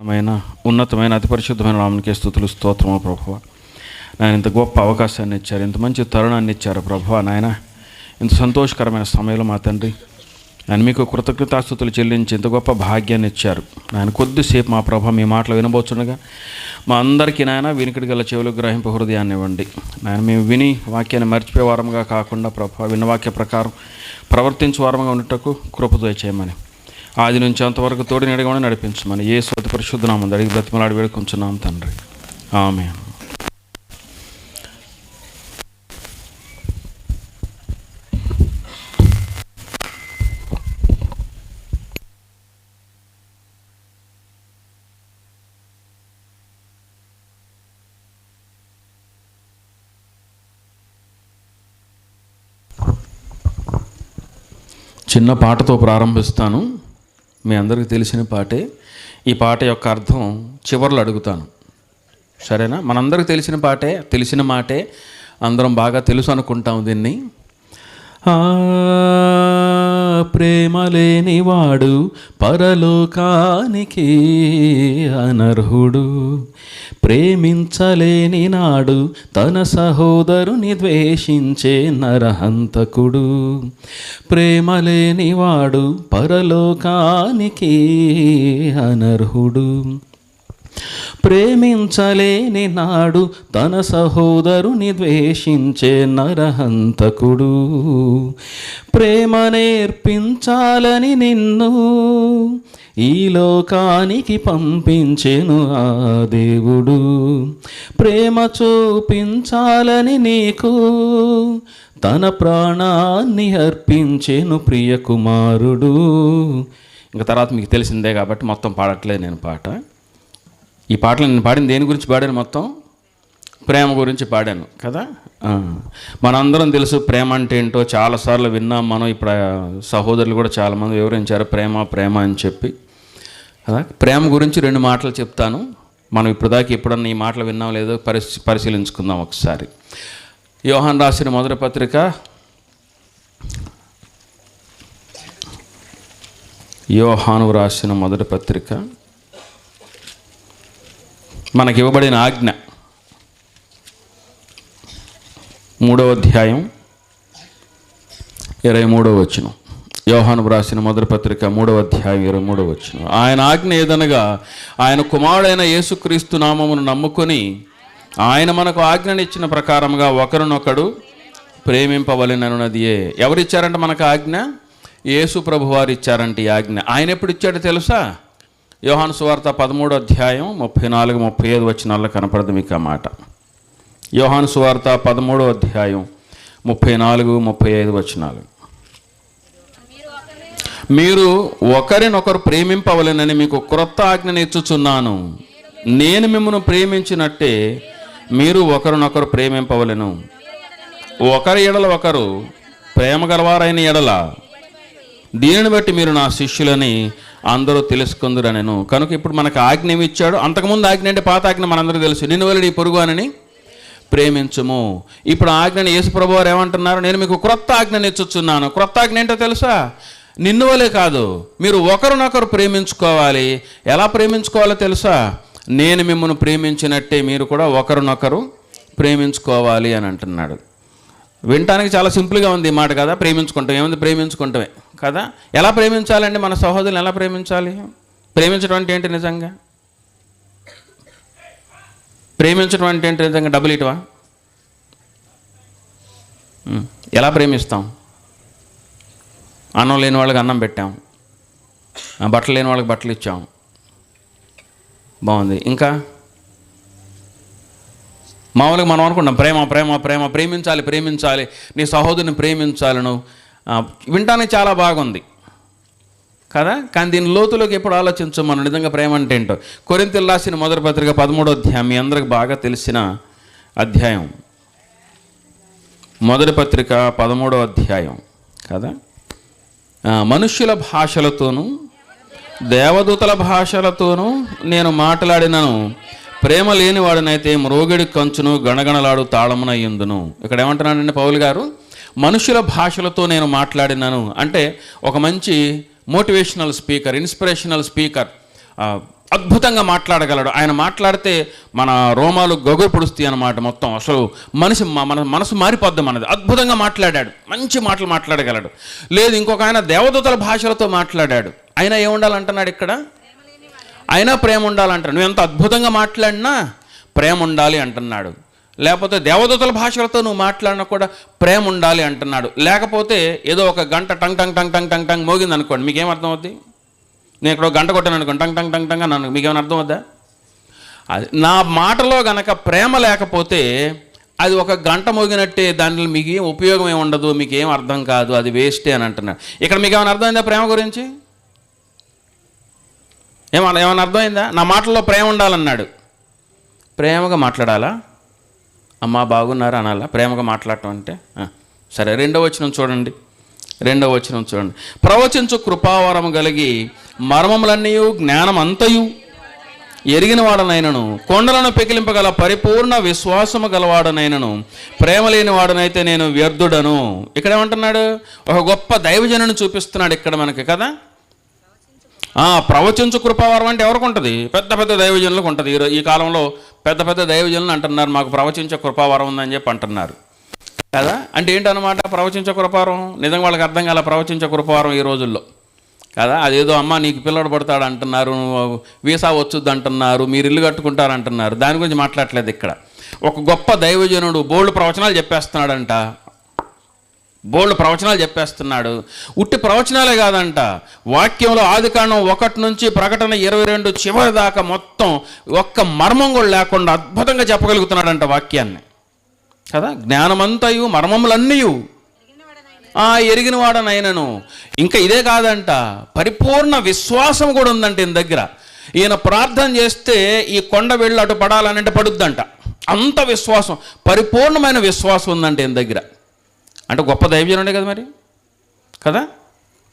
ఉన్నతమైన ఉన్నతమైన అతి పరిశుద్ధమైన నామనికే స్థుతులు స్తోత్రము ప్రభు నాయన ఇంత గొప్ప అవకాశాన్ని ఇచ్చారు ఇంత మంచి తరుణాన్ని ఇచ్చారు ప్రభు నాయన. ఇంత సంతోషకరమైన సమయంలో మా తండ్రి ఆయన మీకు కృతజ్ఞతాస్థుతులు చెల్లించి ఇంత గొప్ప భాగ్యాన్ని ఇచ్చారు. నాయన కొద్దిసేపు మా ప్రభ మీ మాటలు వినబోతుండగా మా అందరికీ నాయన వినికిడి గల చెవులు గ్రహింపు హృదయాన్ని ఇవ్వండి. నాయన మేము విని వాక్యాన్ని మర్చిపోయే వారంగా కాకుండా ప్రభ విన్న వాక్య ప్రకారం ప్రవర్తించే వారముగా ఉండటకు కృపతో చేయమని ఆది నుంచి అంతవరకు తోడి నడగమని నడిపించమని. ఏ స్వత పరిశుద్ధనామం అడిగి బ్రతిమలాడి వేడుకుంటున్నాం తండ్రి. ఆమె చిన్న పాటతో ప్రారంభిస్తాను. మీ అందరికీ తెలిసిన పాటే. ఈ పాట యొక్క అర్థం చివరిలో అడుగుతాను. సరేనా? మనందరికి తెలిసిన పాటే తెలిసిన మాటే. అందరం బాగా తెలుసు అనుకుంటాం దీన్ని. ఆ ప్రేమ లేనివాడు పరలోకానికి అనర్హుడు. ప్రేమించలేని నాడు తన సహోదరుని ద్వేషించే నరహంతకుడు. ప్రేమ లేనివాడు పరలోకానికి అనర్హుడు. ప్రేమించలేని నాడు తన సహోదరుని ద్వేషించే నరహంతకుడు. ప్రేమ నేర్పించాలని నిన్ను ఈ లోకానికి పంపించెను ఆ దేవుడు. ప్రేమ చూపించాలని నీకు తన ప్రాణాన్ని అర్పించెను ప్రియకుమారుడు ఇంకా తర్వాత మీకు తెలిసిందే కాబట్టి మొత్తం పాడట్లేదు నేను పాట. ఈ పాటలు నేను పాడింది దేని గురించి పాడాను మొత్తం? ప్రేమ గురించి పాడాను. కదా. మనందరం తెలుసు ప్రేమ అంటే ఏంటో చాలాసార్లు విన్నాం మనం ఇప్పుడు సహోదరులు కూడా చాలామంది వివరించారు ప్రేమ ప్రేమ అని చెప్పి. కదా? ప్రేమ గురించి రెండు మాటలు చెప్తాను. మనం ఇప్పుడు దాకా ఎప్పుడన్నా ఈ మాటలు విన్నాం లేదో పరిశీ పరిశీలించుకుందాం ఒకసారి. యోహాన్ రాసిన మొదటి పత్రిక. యోహాను రాసిన మొదటి పత్రిక. మనకి ఇవ్వబడిన ఆజ్ఞ. మూడవ అధ్యాయం ఇరవై మూడవ వచ్చిన యోహాను వ్రాసిన మొదటి పత్రిక మూడవ అధ్యాయం ఇరవై మూడవ వచ్చిన ఆయన ఆజ్ఞ ఏదనగా ఆయన కుమారుడైన యేసుక్రీస్తు నామమును నమ్ముకొని ఆయన మనకు ఆజ్ఞనిచ్చిన ప్రకారంగా ఒకరినొకడు ప్రేమింపవలెనన్నదియే ఏ మనకు ఆజ్ఞ? యేసు ప్రభు వారు ఈ ఆజ్ఞ. ఆయన ఎప్పుడు ఇచ్చాడో తెలుసా? యోహాను సువార్త పదమూడు అధ్యాయం ముప్పై నాలుగు ముప్పై ఐదు వచ్చినాల్లో కనపడదు మీకు ఆ మాట. యోహాను సువార్త పదమూడో అధ్యాయం ముప్పై నాలుగు ముప్పై ఐదు వచ్చినాలు మీరు ఒకరినొకరు ప్రేమింపవలెనని మీకు క్రొత్త ఆజ్ఞ ఇచ్చుచున్నాను నేను మిమ్మల్ని ప్రేమించినట్టే మీరు ఒకరినొకరు ప్రేమింపవలెను. ఒకరి ఎడల ఒకరు ప్రేమ గలవారైన ఎడల దీనిని బట్టి మీరు నా శిష్యులని అందరూ తెలుసుకుందురనెను కనుక ఇప్పుడు మనకు ఆజ్ఞ ఇచ్చాడు అంతకుముందు ఆజ్ఞ అంటే పాత ఆజ్ఞ మనందరూ తెలుసు. నిన్ను వెళ్ళి పొరుగు అనని ప్రేమించము. ఇప్పుడు ఆజ్ఞని యేసు ప్రభు వారు ఏమంటున్నారు? నేను మీకు క్రొత్త ఆజ్ఞని ఇచ్చుచున్నాను క్రొత్త ఆజ్ఞ ఏంటో తెలుసా? నిన్ను వలే కాదు. మీరు ఒకరినొకరు ప్రేమించుకోవాలి. ఎలా ప్రేమించుకోవాలో తెలుసా? నేను మిమ్మల్ని ప్రేమించినట్టే మీరు కూడా ఒకరినొకరు ప్రేమించుకోవాలి అని అంటున్నాడు. వినటానికి చాలా సింపుల్గా ఉంది ఈ మాట కదా? ప్రేమించుకుంటాం. ఏముంది? ప్రేమించుకుంటామే. కదా? ఎలా ప్రేమించాలండి మన సహోదరులు ఎలా ప్రేమించాలి? ప్రేమించడం అంటే ఏంటి నిజంగా? ప్రేమించడం అంటే ఏంటి నిజంగా? డబ్బులు ఇటువా? ఎలా ప్రేమిస్తాం? అన్నం లేని వాళ్ళకి అన్నం పెట్టాం. ఆ, బట్టలు లేని వాళ్ళకి బట్టలు ఇచ్చాం. బాగుంది. ఇంకా? మామూలుగా మనం అనుకుంటాం ప్రేమ ప్రేమ ప్రేమ ప్రేమించాలి ప్రేమించాలి. నీ సహోదరుని ప్రేమించాలను నువ్వు. వింటానే చాలా బాగుంది. కదా? కానీ దీని లోతులోకి ఎప్పుడు ఆలోచించం మనం నిజంగా ప్రేమ అంటే ఏంటో? కొరింతలు రాసిన మొదటి పత్రిక పదమూడో అధ్యాయం మీ అందరికి బాగా తెలిసిన అధ్యాయం. మొదటి పత్రిక పదమూడో అధ్యాయం. కదా? మనుష్యుల భాషలతోనూ దేవదూతల భాషలతోనూ నేను మాట్లాడినను. ప్రేమ లేనివాడినైతే మ్రోగిడి కంచును గణగణలాడు తాళమునయ్యుందును ఇక్కడ ఏమంటున్నాడండి పౌల్ గారు? మనుషుల భాషలతో నేను మాట్లాడినాను. అంటే ఒక మంచి మోటివేషనల్ స్పీకర్ ఇన్స్పిరేషనల్ స్పీకర్ అద్భుతంగా మాట్లాడగలడు. ఆయన మాట్లాడితే మన రోమాలు గొగరు పొడుస్తాయి అన్నమాట మొత్తం. అసలు మనిషి మన మనసు మారిపోద్ది మనది. అద్భుతంగా మాట్లాడాడు. మంచి మాటలు మాట్లాడగలడు. లేదు ఇంకొక ఆయన దేవదూతల భాషలతో మాట్లాడాడు. ఆయన ఏముండాలంటున్నాడు ఇక్కడ? అయినా ప్రేమ ఉండాలంటాడు నువ్వు ఎంత అద్భుతంగా మాట్లాడినా ప్రేమ ఉండాలి అంటున్నాడు. లేకపోతే దేవదూతల భాషలతో నువ్వు మాట్లాడినా కూడా ప్రేమ ఉండాలి అంటున్నాడు. లేకపోతే ఏదో ఒక గంట టంగ్ టంగ్ టంగ్ టంగ్ టంగ్ టంగ్ మోగింది అనుకోండి మీకేం అర్థం అవుద్ది నేను ఇక్కడ గంట కొట్టాను అనుకోండి టంగ్ టంగ్ టంగ్ టంగ్ అన్నాను మీకేమైనా అర్థం అవుద్దా అది నా మాటలో గనక ప్రేమ లేకపోతే అది ఒక గంట మోగినట్టే దానిలో మీకు ఏం ఉపయోగం ఏమి ఉండదు మీకు ఏం అర్థం కాదు అది వేస్టే అని అంటున్నాడు. ఇక్కడ మీకు ఏమైనా అర్థమైందా ప్రేమ గురించి? ఏమన్నా ఏమైనా అర్థమైందా? నా మాటల్లో ప్రేమ ఉండాలన్నాడు. ప్రేమగా మాట్లాడాలా? అమ్మ బాగున్నారా అనాలా ప్రేమగా మాట్లాడటం అంటే సరే రెండో వచనం చూడండి. రెండో వచనం చూడండి. ప్రవచించు కృపావరం కలిగి మర్మములన్నీ జ్ఞానం అంతయు ఎరిగిన వాడనైనను కొండలను పెకిలింపగల పరిపూర్ణ విశ్వాసము గలవాడనైనను ప్రేమ లేని వాడనైతే నేను వ్యర్థుడను. ఇక్కడ ఏమంటున్నాడు? ఒక గొప్ప దైవజనుని చూపిస్తున్నాడు ఇక్కడ మనకి కదా? ప్రవచించు కృపావరం అంటే ఎవరికి ఉంటుంది? పెద్ద పెద్ద దైవజనులకు ఉంటుంది. ఈ ఈ కాలంలో పెద్ద పెద్ద దైవజనులు అంటున్నారు మాకు ప్రవచించే కృపావరం ఉందని చెప్పి అంటున్నారు. కదా? అంటే ఏంటనమాట ప్రవచించే కృపావరం? నిజంగా వాళ్ళకి అర్థం కాల ప్రవచించే కృపావరం ఈ రోజుల్లో. కదా? అదేదో అమ్మ నీకు పిల్లడు పడతాడు అంటున్నారు వీసా వచ్చుద్ది అంటున్నారు మీరు ఇల్లు కట్టుకుంటారు అంటున్నారు. దాని గురించి మాట్లాడలేదు ఇక్కడ. ఒక గొప్ప దైవజనుడు బోల్డ్ ప్రవచనాలు చెప్పేస్తున్నాడంట. బోల్డ్ ప్రవచనాలు చెప్పేస్తున్నాడు. ఉట్టి ప్రవచనాలే కాదంట. వాక్యంలో ఆదికాండం ఒకటి నుంచి ప్రకటన ఇరవై రెండు చివరి దాకా మొత్తం ఒక్క మర్మం కూడా లేకుండా అద్భుతంగా చెప్పగలుగుతున్నాడంట వాక్యాన్ని. కదా? జ్ఞానమంతయు మర్మములన్నీయు. ఆ ఎరిగిన వాడనైనను. ఇంకా ఇదే కాదంట. పరిపూర్ణ విశ్వాసం కూడా ఉందంట ఈయన దగ్గర. ఈయన ప్రార్థన చేస్తే ఈ కొండ వెళ్ళి అటు పడాలనంటే పడుద్దంట. అంత విశ్వాసం పరిపూర్ణమైన విశ్వాసం ఉందంట ఈయన దగ్గర. అంటే గొప్ప దైవజనుడే కదా మరి? కదా?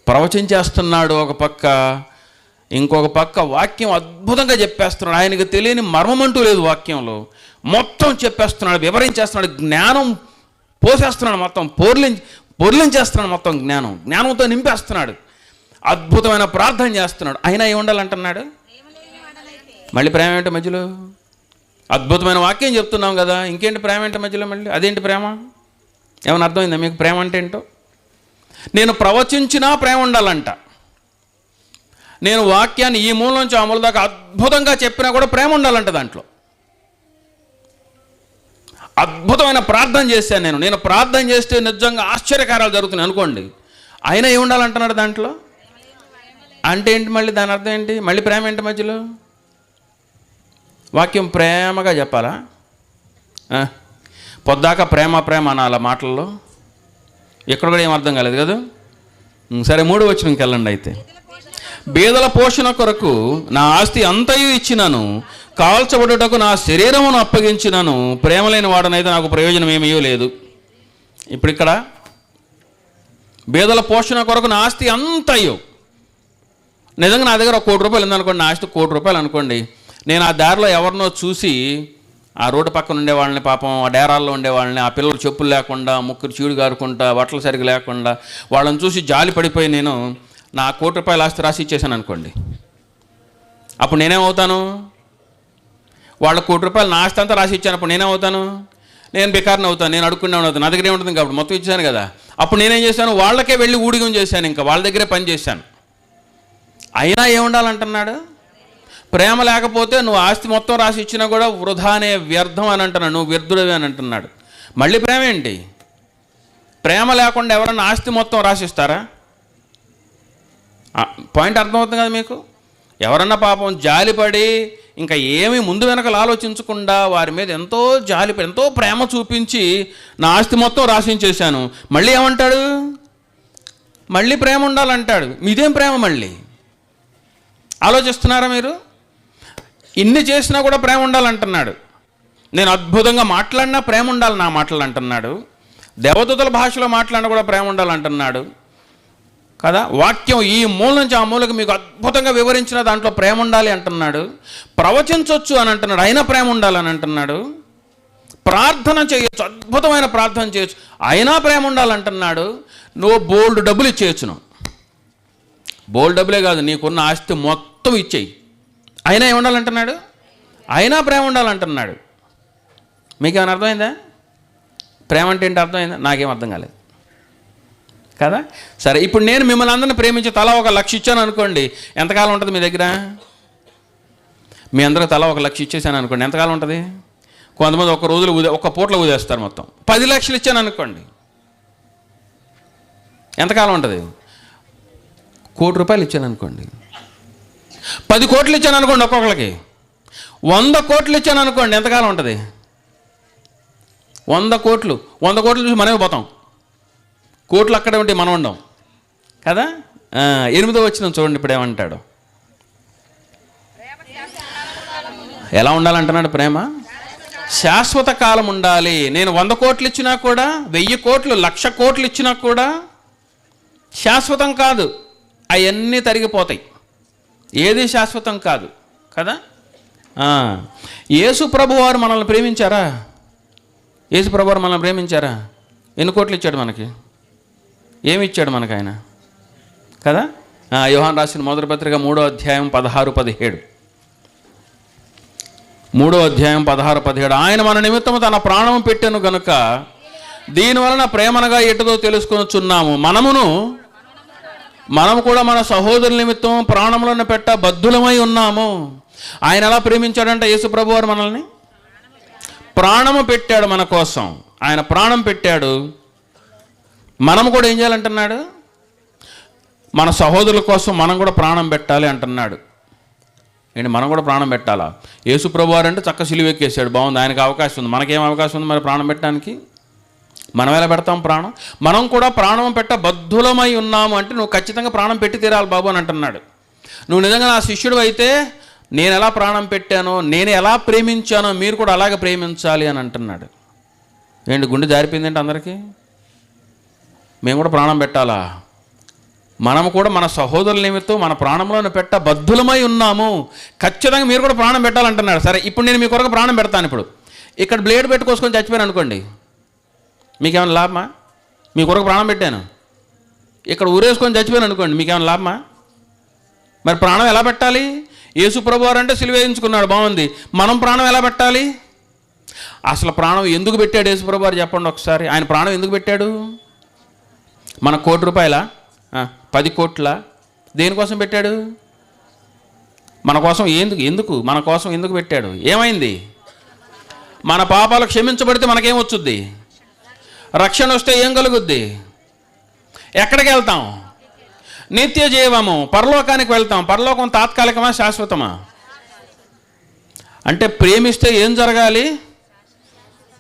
ప్రవచించేస్తున్నాడు ఒక పక్క ఇంకొక పక్క వాక్యం అద్భుతంగా చెప్పేస్తున్నాడు. ఆయనకు తెలియని మర్మం అంటూ లేదు వాక్యంలో. మొత్తం చెప్పేస్తున్నాడు వివరించేస్తున్నాడు జ్ఞానం పోసేస్తున్నాడు మొత్తం పొర్లిం పొర్లించేస్తున్నాడు మొత్తం జ్ఞానం. జ్ఞానంతో నింపేస్తున్నాడు. అద్భుతమైన ప్రార్థన చేస్తున్నాడు. అయినా ఏముండాలంటున్నాడు మళ్ళీ ప్రేమ ఏంటి మధ్యలో? అద్భుతమైన వాక్యం చెప్తున్నాం కదా. ఇంకేంటి ప్రేమ ఏంటి మధ్యలో మళ్ళీ? అదేంటి ప్రేమ? ఏమైనా అర్థమైందా మీకు ప్రేమ అంటే ఏంటో? నేను ప్రవచించినా ప్రేమ ఉండాలంట. నేను వాక్యాన్ని ఈ మూల నుంచి ఆ మూల దాకా అద్భుతంగా చెప్పినా కూడా ప్రేమ ఉండాలంట దాంట్లో. అద్భుతమైన ప్రార్థన చేశాను నేను. నేను ప్రార్థన చేస్తే నిజంగా ఆశ్చర్యకారాలు జరుగుతున్నాయి అనుకోండి. అయినా ఏముండాలంటున్నాడు దాంట్లో? అంటే ఏంటి మళ్ళీ దాని అర్థం ఏంటి? మళ్ళీ ప్రేమ ఏంటి మధ్యలో? వాక్యం ప్రేమగా చెప్పాలా? పొద్దాక ప్రేమ ప్రేమ అనాల మాటల్లో. ఎక్కడ కూడా ఏం అర్థం కాలేదు కదా? సరే మూడు వచ్చిన ఇంకెళ్ళండి అయితే. బీదల పోషణ కొరకు నా ఆస్తి అంతయు ఇచ్చినాను కాల్చబడుటకు నా శరీరమును అప్పగించినాను ప్రేమ లేని వాడనైతే నాకు ప్రయోజనం ఏమీ లేదు. ఇప్పుడు ఇక్కడ బీదల పోషణ కొరకు నా ఆస్తి అంతయు. నిజంగా నా దగ్గర ఒక కోటి రూపాయలు ఉందనుకోండి నా ఆస్తి కోటి రూపాయలు అనుకోండి. నేను ఆ దారిలో ఎవరినో చూసి ఆ రోడ్డు పక్కన ఉండే వాళ్ళని పాపం ఆ డేరాల్లో ఉండే వాళ్ళని ఆ పిల్లలు చెప్పులు లేకుండా ముక్కురు చీడు గారుకుంటా బట్టలు సరిగ్గా లేకుండా వాళ్ళని చూసి జాలి పడిపోయి నేను నా కోటి రూపాయలు ఆస్తి రాసి ఇచ్చేసాను అనుకోండి. అప్పుడు నేనేమవుతాను? వాళ్ళ కోటి రూపాయలు నా ఆస్తి అంతా రాసి ఇచ్చాను అప్పుడు నేనేమవుతాను? నేను బెకార్ని అవుతాను నేను అడుక్కునే అవుతాను నా దగ్గర ఏముంటుంది కాబట్టి మొత్తం ఇచ్చాను కదా. అప్పుడు నేనేం చేశాను? వాళ్ళకే వెళ్ళి ఊడిగం చేశాను ఇంకా వాళ్ళ దగ్గరే పని చేశాను. అయినా ఏముండాలంటున్నాడు? ప్రేమ లేకపోతే నువ్వు ఆస్తి మొత్తం రాసి ఇచ్చినా కూడా వృధా అనే వ్యర్థం అని అంటున్నాడు నువ్వు వ్యర్థుడవి అని అంటున్నాడు. మళ్ళీ ప్రేమ ఏంటి? ప్రేమ లేకుండా ఎవరన్నా ఆస్తి మొత్తం రాసిస్తారా? పాయింట్ అర్థమవుతుంది కదా మీకు? ఎవరన్నా పాపం జాలిపడి ఇంకా ఏమి ముందు వెనకలు ఆలోచించకుండా వారి మీద ఎంతో జాలిపడి ఎంతో ప్రేమ చూపించి నా ఆస్తి మొత్తం రాసించేశాను. మళ్ళీ ఏమంటాడు? మళ్ళీ ప్రేమ ఉండాలంటాడు. మీదేం ప్రేమ మళ్ళీ? ఆలోచిస్తున్నారా మీరు? ఇన్ని చేసినా కూడా ప్రేమ ఉండాలంటున్నాడు. నేను అద్భుతంగా మాట్లాడినా ప్రేమ ఉండాలి నా మాటలు అంటున్నాడు. దేవదూతల భాషలో మాట్లాడినా కూడా ప్రేమ ఉండాలంటున్నాడు కదా వాక్యం ఈ మూల నుంచి ఆ మూలకు మీకు అద్భుతంగా వివరించిన దాంట్లో ప్రేమ ఉండాలి అంటున్నాడు. ప్రవచించవచ్చు అని అంటున్నాడు. అయినా ప్రేమ ఉండాలని అంటున్నాడు. ప్రార్థన చేయొచ్చు అద్భుతమైన ప్రార్థన చేయొచ్చు. అయినా ప్రేమ ఉండాలంటున్నాడు నువ్వు బోల్డ్ డబ్బులు ఇచ్చేయచ్చు నువ్వు బోల్డ్ డబ్బులే కాదు నీకున్న ఆస్తి మొత్తం ఇచ్చేయి. అయినా ఏముండాలంటున్నాడు? అయినా ప్రేమ ఉండాలంటున్నాడు. మీకేమైనా అర్థమైందా? ప్రేమ అంటే ఏంటి అర్థమైందా? నాకేం అర్థం కాలేదు. కదా? సరే ఇప్పుడు నేను మిమ్మల్ని అందరిని ప్రేమించి తల ఒక లక్ష ఇచ్చాను అనుకోండి ఎంతకాలం ఉంటుంది మీ దగ్గర? మీ అందరూ తల ఒక లక్ష ఇచ్చేసాను అనుకోండి ఎంతకాలం ఉంటుంది? కొంతమంది ఒక రోజులు ఊదే ఒక పూటలో ఊదేస్తారు మొత్తం. పది లక్షలు ఇచ్చాను అనుకోండి. ఎంతకాలం ఉంటుంది? కోటి రూపాయలు ఇచ్చాను అనుకోండి. పది కోట్లు ఇచ్చాను అనుకోండి ఒక్కొక్కరికి వంద కోట్లు ఇచ్చాను అనుకోండి ఎంతకాలం ఉంటుంది? వంద కోట్లు. వంద కోట్లు చూసి మనమే పోతాం. కోట్లు అక్కడే ఉంటే మనం ఉండం. కదా? ఎనిమిదో వచ్చిన చూడండి ఇప్పుడు ఏమంటాడు. ఎలా ఉండాలంటున్నాడు ప్రేమ? శాశ్వత కాలం ఉండాలి. నేను వంద కోట్లు ఇచ్చినా కూడా వెయ్యి కోట్లు లక్ష కోట్లు ఇచ్చినా కూడా శాశ్వతం కాదు. అవన్నీ తరిగిపోతాయి. ఏది శాశ్వతం కాదు కదా? యేసు ప్రభు వారు మనల్ని ప్రేమించారా? యేసు ప్రభు వారు మనల్ని ప్రేమించారా? ఎన్ని కోట్లు ఇచ్చాడు మనకి? ఏమి ఇచ్చాడు మనకు ఆయన? కదా? యోహాన్ రాసిన మొదటి పత్రిక మూడో అధ్యాయం పదహారు పదిహేడు. మూడో అధ్యాయం పదహారు పదిహేడు. ఆయన మన నిమిత్తము తన ప్రాణం పెట్టాను గనుక దీనివలన ప్రేమనగా ఎటుదో తెలుసుకొచ్చున్నాము మనమును మనం కూడా మన సహోదరుల నిమిత్తం ప్రాణములను పెట్ట బద్ధులమై ఉన్నాము. ఆయన ఎలా ప్రేమించాడంటే యేసుప్రభు వారు మనల్ని? ప్రాణము పెట్టాడు మన కోసం. ఆయన ప్రాణం పెట్టాడు. మనం కూడా ఏం చేయాలంటున్నాడు? మన సహోదరుల కోసం మనం కూడా ప్రాణం పెట్టాలి అంటున్నాడు. ఏంటి మనం కూడా ప్రాణం పెట్టాలా? యేసు ప్రభు వారు అంటే చక్క సిలువెక్కేసాడు బాగుంది ఆయనకు అవకాశం ఉంది. మనకేం అవకాశం ఉంది మరి ప్రాణం పెట్టడానికి? మనం ఎలా పెడతాం ప్రాణం? మనం కూడా ప్రాణం పెట్ట బద్ధులమై ఉన్నాము అంటే నువ్వు ఖచ్చితంగా ప్రాణం పెట్టి తీరాలి బాబు అని అంటున్నాడు. నువ్వు నిజంగా నా శిష్యుడు అయితే నేను ఎలా ప్రాణం పెట్టానో నేను ఎలా ప్రేమించానో మీరు కూడా అలాగే ప్రేమించాలి అని అంటున్నాడు. ఏంటి గుండె జారిపోయిందేంటి అందరికీ? మేము కూడా ప్రాణం పెట్టాలా? మనం కూడా మన సహోదరుల నిమిత్తం మన ప్రాణంలోని పెట్ట బద్ధులమై ఉన్నాము. ఖచ్చితంగా మీరు కూడా ప్రాణం పెట్టాలంటున్నాడు. సరే ఇప్పుడు నేను మీ కొరకు ప్రాణం పెడతాను ఇప్పుడు. ఇక్కడ బ్లేడ్ పెట్టుకోసుకొని చచ్చిపోయాను అనుకోండి. మీకేమైనా లాభమా? మీ కొరకు ప్రాణం పెట్టాను. ఇక్కడ ఊరేసుకొని చచ్చిపోయాను అనుకోండి మీకేమైనా లాభమా? మరి ప్రాణం ఎలా పెట్టాలి? యేసు ప్రభు అంటే సిలువేయించుకున్నాడు బాగుంది. మనం ప్రాణం ఎలా పెట్టాలి? అసలు ప్రాణం ఎందుకు పెట్టాడు యేసు ప్రభు చెప్పండి ఒకసారి. ఆయన ప్రాణం ఎందుకు పెట్టాడు? మన కోటి రూపాయల? పది కోట్ల? దేనికోసం పెట్టాడు? మన కోసం ఎందుకు ఎందుకు? మన కోసం ఎందుకు పెట్టాడు? ఏమైంది? మన పాపాలు క్షమించబడితే మనకేం వచ్చుద్ది? రక్షణ వస్తే ఏం కలుగుద్ది? ఎక్కడికి వెళ్తాం? నిత్య జీవము పరలోకానికి వెళ్తాం. పరలోకం తాత్కాలికమా శాశ్వతమా? అంటే ప్రేమిస్తే ఏం జరగాలి?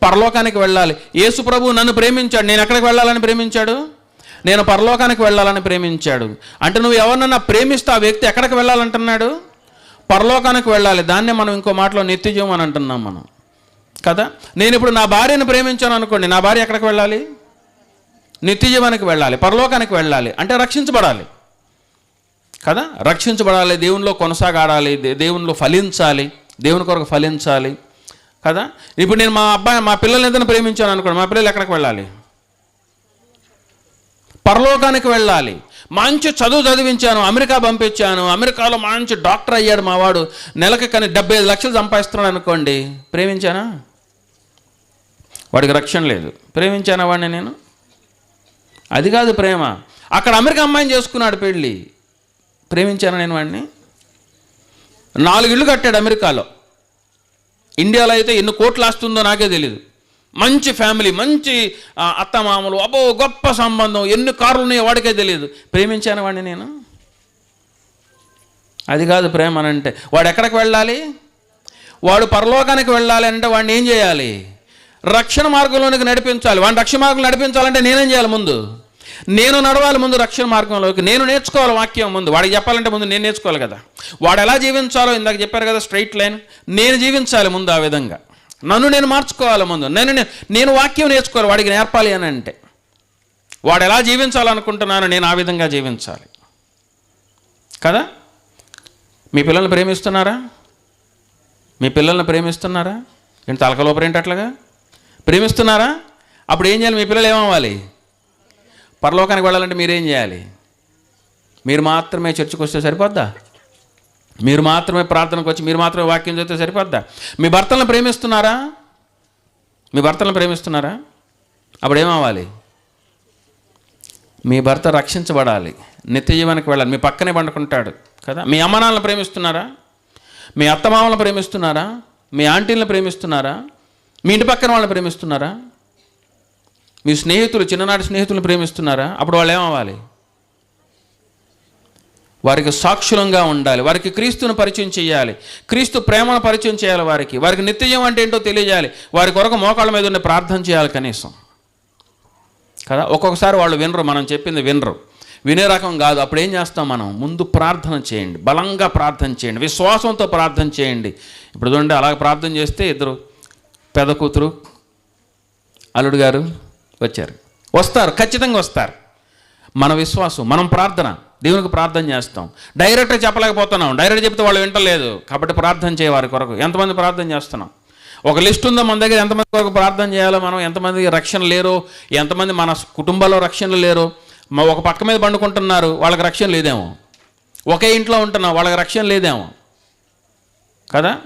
పరలోకానికి వెళ్ళాలి. యేసు ప్రభు నన్ను ప్రేమించాడు. నేను ఎక్కడికి వెళ్ళాలని ప్రేమించాడు? నేను పరలోకానికి వెళ్ళాలని ప్రేమించాడు. అంటే నువ్వు ఎవరినన్నా ప్రేమిస్తే ఆ వ్యక్తి ఎక్కడికి వెళ్ళాలంటున్నాడు? పరలోకానికి వెళ్ళాలి. దాన్నే మనం ఇంకో మాటలో నిత్యజీవం అని అంటున్నాం మనం. కదా? నేను ఇప్పుడు నా భార్యను ప్రేమించాను అనుకోండి నా భార్య ఎక్కడికి వెళ్ళాలి? నిత్యజీవానికి వెళ్ళాలి పరలోకానికి వెళ్ళాలి అంటే రక్షించబడాలి. కదా? రక్షించబడాలి దేవునిలో కొనసాగాడాలి దే- దేవునిలో ఫలించాలి దేవుని కొరకు ఫలించాలి. కదా? ఇప్పుడు నేను మా అబ్బాయి మా పిల్లల్ని ఏదైనా ప్రేమించాను అనుకోండి మా పిల్లలు ఎక్కడికి వెళ్ళాలి? పరలోకానికి వెళ్ళాలి. మంచి చదువు చదివించాను అమెరికా పంపించాను అమెరికాలో మంచి డాక్టర్ అయ్యాడు మావాడు నెలకి కానీ డెబ్బై ఐదు లక్షలు సంపాదిస్తున్నాడు అనుకోండి ప్రేమించానా? వాడికి రక్షణ లేదు. ప్రేమించానా వాడిని నేను? అది కాదు ప్రేమ. అక్కడ అమెరికా అమ్మాయిని చేసుకున్నాడు పెళ్ళి. ప్రేమించాను నేను వాడిని నాలుగు ఇళ్ళు కట్టాడు అమెరికాలో. ఇండియాలో అయితే ఎన్ని కోట్లు వస్తుందో నాకే తెలియదు మంచి ఫ్యామిలీ మంచి అత్తమామలు అబ్బో గొప్ప సంబంధం ఎన్ని కార్లు ఉన్నాయో వాడికే తెలియదు ప్రేమించాను వాడిని నేను? అది కాదు ప్రేమ అని అంటే వాడు ఎక్కడికి వెళ్ళాలి? వాడు పరలోకానికి వెళ్ళాలి అంటే వాడిని ఏం చేయాలి? రక్షణ మార్గంలోనికి నడిపించాలి. వాడిని రక్షణ మార్గంలో నడిపించాలంటే నేనేం చేయాలి ముందు? నేను నడవాలి ముందు రక్షణ మార్గంలోకి. నేను నేర్చుకోవాలి వాక్యం ముందు. వాడికి చెప్పాలంటే ముందు నేను నేర్చుకోవాలి కదా. వాడు ఎలా జీవించాలో ఇందాక చెప్పారు కదా స్ట్రైట్ లైన్. నేను జీవించాలి ముందు ఆ విధంగా. నన్ను నేను మార్చుకోవాలి ముందు. నేను నేను వాక్యం నేర్చుకోవాలి. వాడికి నేర్పాలి అని అంటే. వాడు ఎలా జీవించాలనుకుంటున్నాను నేను ఆ విధంగా జీవించాలి. కదా? మీ పిల్లల్ని ప్రేమిస్తున్నారా? మీ పిల్లల్ని ప్రేమిస్తున్నారా? ఏంటి తలకలోపరేంటి ఏంటి అట్లాగా? ప్రేమిస్తున్నారా? అప్పుడు ఏం చేయాలి? మీ పిల్లలు ఏమవ్వాలి? పరలోకానికి వెళ్ళాలంటే మీరేం చేయాలి? మీరు మాత్రమే చర్చకు వస్తే సరిపోద్దా? మీరు మాత్రమే ప్రార్థనకు వచ్చి మీరు మాత్రమే వాక్యం చదివితే సరిపోద్దా? మీ భర్తలను ప్రేమిస్తున్నారా? మీ భర్తలను ప్రేమిస్తున్నారా? అప్పుడు ఏమవ్వాలి? మీ భర్త రక్షించబడాలి. నిత్య జీవానికి వెళ్ళాలి. మీ పక్కనే పండుకుంటాడు కదా? మీ అమ్మనాలను ప్రేమిస్తున్నారా? మీ అత్తమామలను ప్రేమిస్తున్నారా? మీ ఆంటీలను ప్రేమిస్తున్నారా? మీ ఇంటి పక్కన వాళ్ళని ప్రేమిస్తున్నారా? మీ స్నేహితులు చిన్ననాటి స్నేహితులను ప్రేమిస్తున్నారా? అప్పుడు వాళ్ళు ఏమవ్వాలి? వారికి సాక్షులంగా ఉండాలి. వారికి క్రీస్తును పరిచయం చేయాలి. క్రీస్తు ప్రేమను పరిచయం చేయాలి వారికి. వారికి నిత్యం అంటే ఏంటో తెలియజేయాలి వారి కొరకు మోకాళ్ళ మీద ఉండి ప్రార్థన చేయాలి కనీసం. కదా? ఒక్కొక్కసారి వాళ్ళు వినరు. మనం చెప్పింది వినరు. వినే రకం కాదు. అప్పుడు ఏం చేస్తాం మనం? ముందు ప్రార్థన చేయండి. బలంగా ప్రార్థన చేయండి. విశ్వాసంతో ప్రార్థన చేయండి. ఇప్పుడు చూడండి అలాగ ప్రార్థన చేస్తే ఇద్దరు పెద్ద కూతురు అల్లుడు గారు వచ్చారు. వస్తారు ఖచ్చితంగా వస్తారు. మన విశ్వాసం మనం ప్రార్థన దేవునికి ప్రార్థన చేస్తాం. డైరెక్ట్గా చెప్పలేకపోతున్నాం. డైరెక్ట్ చెప్తే వాళ్ళు వింటలేదు. కాబట్టి ప్రార్థన చేయ వారి కొరకు ఎంతమంది ప్రార్థన చేస్తున్నాం? ఒక లిస్ట్ ఉందో మన దగ్గర? ఎంతమంది కొరకు ప్రార్థన చేయాలో మనం? ఎంతమంది రక్షణ లేరో? ఎంతమంది మన కుటుంబంలో రక్షణ లేరో? మా ఒక పక్క మీద పండుకుంటున్నారు వాళ్ళకి రక్షణ లేదేమో. ఒకే ఇంట్లో ఉంటున్నాం వాళ్ళకి రక్షణ లేదేమో. కదా?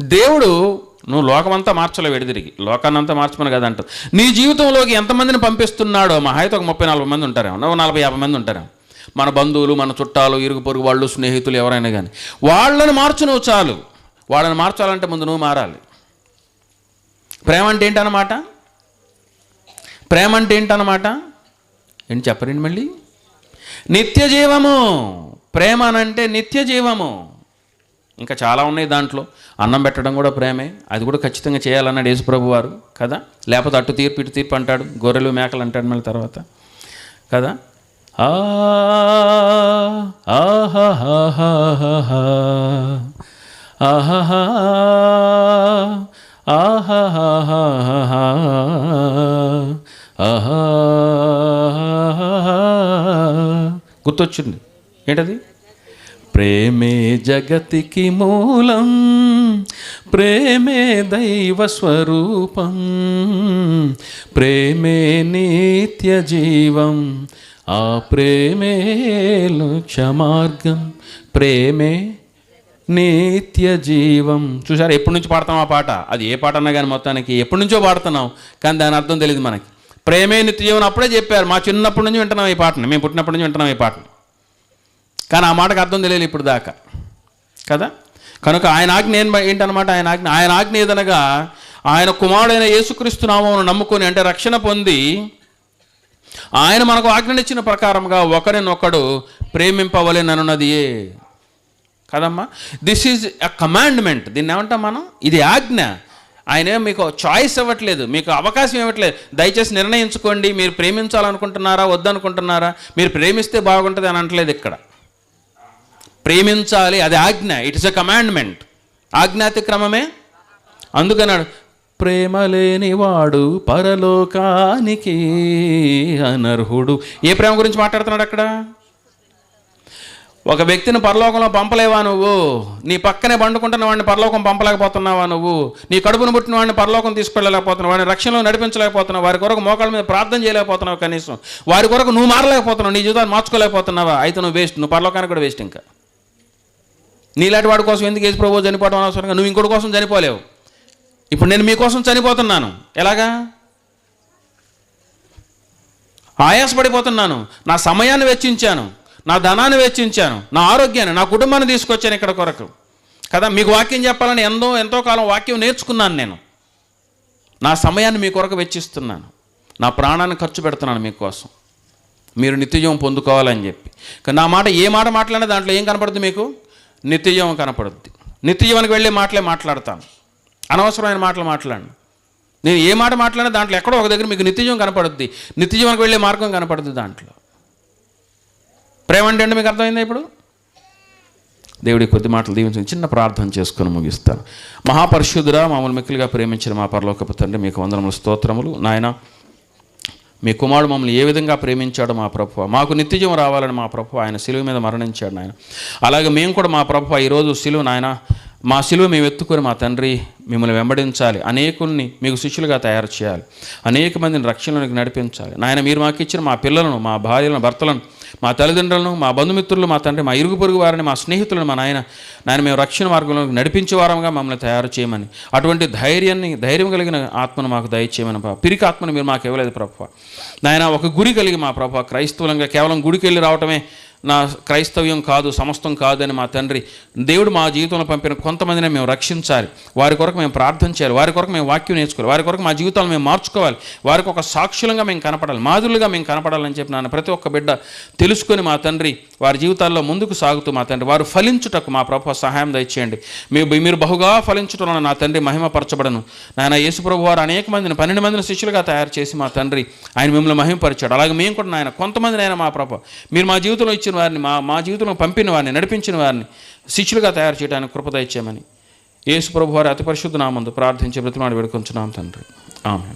దేవుడు నువ్వు లోకమంతా మార్చలేవు ఎడిదిరిగి లోకాన్నంతా మార్చమని కదా అంటుంది నీ జీవితంలోకి ఎంతమందిని పంపిస్తున్నాడో మా అయితే ఒక ముప్పై నలభై మంది ఉంటారేమో నలభై యాభై మంది ఉంటారేమో. మన బంధువులు మన చుట్టాలు ఇరుగు పొరుగు వాళ్ళు స్నేహితులు ఎవరైనా కానీ వాళ్ళని మార్చు నువ్వు చాలు. వాళ్ళని మార్చాలంటే ముందు నువ్వు మారాలి. ప్రేమ అంటే ఏంటన్నమాట? ప్రేమ అంటే ఏంటన్నమాట? ఏంటి చెప్పరండి మళ్ళీ? నిత్య జీవము ప్రేమ అనంటే నిత్య జీవము ఇంకా చాలా ఉన్నాయి దాంట్లో అన్నం పెట్టడం కూడా ప్రేమే అది కూడా ఖచ్చితంగా చేయాలన్నాడు యేసుప్రభు వారు కదా లేకపోతే అటు తీర్పు ఇటు తీర్పు అంటాడు గొర్రెలు మేకలు అంటాడు మళ్ళీ తర్వాత కదా గుర్తొచ్చింది ఏంటది ప్రేమే జగతికి మూలం ప్రేమే దైవ స్వరూపం ప్రేమే నిత్య జీవం ఆ ప్రేమే లక్ష్య మార్గం ప్రేమే నిత్య జీవం. చూసారు ఎప్పటి నుంచి పాడతాం ఆ పాట? అది ఏ పాట అన్నా కానీ మొత్తానికి ఎప్పటి నుంచో పాడుతున్నాం కానీ దాని అర్థం తెలియదు మనకి. ప్రేమే నిత్య జీవనం అప్పుడే చెప్పారు మా చిన్నప్పటి నుంచి వింటున్నాం ఈ పాటను మేము పుట్టినప్పటి నుంచి వింటున్నాం ఈ పాటను. కానీ ఆ మాటకు అర్థం తెలియదు ఇప్పుడు దాకా. కదా? కనుక ఆయన ఆజ్ఞ ఏం ఏంటనమాట ఆయన ఆజ్ఞ ఆయన ఆజ్ఞ ఏదనగా ఆయన కుమారుడైన యేసుక్రీస్తు నామమును నమ్ముకొని అంటే రక్షణ పొంది ఆయన మనకు ఆజ్ఞనిచ్చిన ప్రకారంగా ఒకరినొకడు ప్రేమింపవలెనన్నది ఏ కదమ్మా? దిస్ ఈజ్ ఎ కమాండ్మెంట్ దీన్ని ఏమంటాం మనం? ఇది ఆజ్ఞ. ఆయన మీకు చాయిస్ ఇవ్వట్లేదు మీకు అవకాశం ఇవ్వట్లేదు. దయచేసి నిర్ణయించుకోండి. మీరు ప్రేమించాలనుకుంటున్నారా? వద్దనుకుంటున్నారా? మీరు ప్రేమిస్తే బాగుంటుంది అని అనట్లేదు ఇక్కడ. ప్రేమించాలి అది ఆజ్ఞ. ఇట్ ఇస్ ఎ కమాండ్మెంట్ ఆజ్ఞాతిక్రమమే అందుకన్నాడు ప్రేమ లేనివాడు పరలోకానికి అనర్హుడు. ఏ ప్రేమ గురించి మాట్లాడుతున్నాడు అక్కడ? ఒక వ్యక్తిని పరలోకంలో పంపలేవా నువ్వు? నీ పక్కనే పండుకుంటున్న వాడిని పరలోకం పంపలేకపోతున్నావా నువ్వు? నీ కడుపును పుట్టిన వాడిని పరలోకం తీసుకెళ్ళలేకపోతున్నావు వాడిని రక్షణలో నడిపించలేకపోతున్నావు వారి కొరకు మోకాళ్ళ మీద ప్రార్థన చేయలేకపోతున్నావు కనీసం. వారి కొరకు నువ్వు మారలేకపోతున్నావు నీ జీవితాన్ని మార్చుకోలేకపోతున్నావా? అయితే నువ్వు వేస్ట్ నువ్వు పరలోకానికి కూడా వేస్ట్ ఇంకా. నీలాంటి వాడి కోసం ఎందుకు వేసి ప్రభు చనిపోవడం అనవసరంగా? నువ్వు ఇంకోటి కోసం చనిపోలేవు. ఇప్పుడు నేను మీకోసం చనిపోతున్నాను. ఎలాగా? ఆయాసపడిపోతున్నాను. నా సమయాన్ని వెచ్చించాను. నా ధనాన్ని వెచ్చించాను. నా ఆరోగ్యాన్ని నా కుటుంబాన్ని తీసుకొచ్చాను ఇక్కడ కొరకు. కదా మీకు వాక్యం చెప్పాలని ఎంతో ఎంతో కాలం వాక్యం నేర్చుకున్నాను నేను. నా సమయాన్ని మీ కొరకు వెచ్చిస్తున్నాను. నా ప్రాణాన్ని ఖర్చు పెడుతున్నాను మీకోసం మీరు నిత్యజీవం పొందుకోవాలని చెప్పి. నా మాట ఏ మాట మాట్లాడినా దాంట్లో ఏం కనపడుతుంది మీకు? నిత్యజీవం కనపడుద్ది. నిత్యజీవానికి వెళ్ళే మాటలే మాట్లాడతాను. అనవసరమైన మాటలు మాట్లాడను. నేను ఏ మాట మాట్లాడినా దాంట్లో ఎక్కడో ఒక దగ్గర మీకు నిత్యజీవం కనపడుద్ది. నిత్యజీవానికి వెళ్ళే మార్గం కనపడుద్ది దాంట్లో. ప్రేమ అంటే మీకు అర్థమైందా ఇప్పుడు? దేవుడి కొద్ది మాటలు దీవించి చిన్న ప్రార్థన చేసుకొని ముగిస్తాను. మహాపరిశుద్ధురా మామూలు మిక్కులుగా ప్రేమించిన మా పరలోకపు తండ్రి మీకు వందనములు స్తోత్రములు. నాయన మీ కుమారుడు మమ్మల్ని ఏ విధంగా ప్రేమించాడో మా ప్రభు మాకు నిత్యజీవం రావాలని మా ప్రభు ఆయన సిలువ మీద మరణించాడు నాయన. అలాగే మేము కూడా మా ప్రభు ఈరోజు సిలువ నాయన మా సిలువ మేము ఎత్తుకొని మా తండ్రి మిమ్మల్ని వెంబడించాలి. అనేకుల్ని మీకు శిష్యులుగా తయారు చేయాలి. అనేక మందిని రక్షణలోకి నడిపించాలి. నాయన మీరు మాకు ఇచ్చిన మా పిల్లలను మా భార్యలను భర్తలను మా తల్లిదండ్రులను మా బంధుమిత్రులు మా తండ్రి మా ఇరుగు పొరుగు వారిని మా స్నేహితులను మా నాయన నాయన మేము రక్షణ మార్గంలో నడిపించే వారంగా మమ్మల్ని తయారు చేయమని. అటువంటి ధైర్యాన్ని ధైర్యం కలిగిన ఆత్మను మాకు దయచేయమని ప్రభావ పిరికి ఆత్మను మీరు మాకు ఇవ్వలేదు ప్రభావ నాయన ఒక గురి కలిగి మా ప్రభావ క్రైస్తవులంగా కేవలం గుడికి వెళ్ళి రావటమే నా క్రైస్తవ్యం కాదు సమస్తం కాదు అని మా తండ్రి దేవుడు మా జీవితంలో పంపిన కొంతమందిని మేము రక్షించాలి. వారి కొరకు మేము ప్రార్థన చేయాలి. వారి కొరకు మేము వాక్యం నేర్చుకోవాలి. వారి కొరకు మా జీవితాలు మేము మార్చుకోవాలి. వారికి ఒక సాక్షులంగా మేము కనపడాలి. మాధులుగా మేము కనపడాలని చెప్పి నాన్న ప్రతి ఒక్క బిడ్డ తెలుసుకొని మా తండ్రి వారి జీవితాల్లో ముందుకు సాగుతూ మా తండ్రి వారు ఫలించుటకు మా ప్రభు సహాయం దయచేయండి. మీరు మీరు బహుగా ఫలించటం నా తండ్రి మహిమపరచబడను. నాయన యేసుప్రభు వారు అనేక మందిని పన్నెండు మందిని శిష్యులుగా తయారు చేసి మా తండ్రి ఆయన మిమ్మల్ని మహిమపరిచాడు. అలాగే మేము కూడా నాయన కొంతమందిని ఆయన మా ప్రభు మీరు మా జీవితంలో ఇచ్చిన వారిని మా మా జీవితంలో పంపిన వారిని నడిపించిన వారిని శిష్యులుగా తయారు చేయడానికి కృపద ఇచ్చామని యేసు ప్రభు వారి అతి పరిశుద్ధ నామందు ప్రార్థించి బ్రతిమాడు వేడుకొంచున్నాం తండ్రి. ఆమె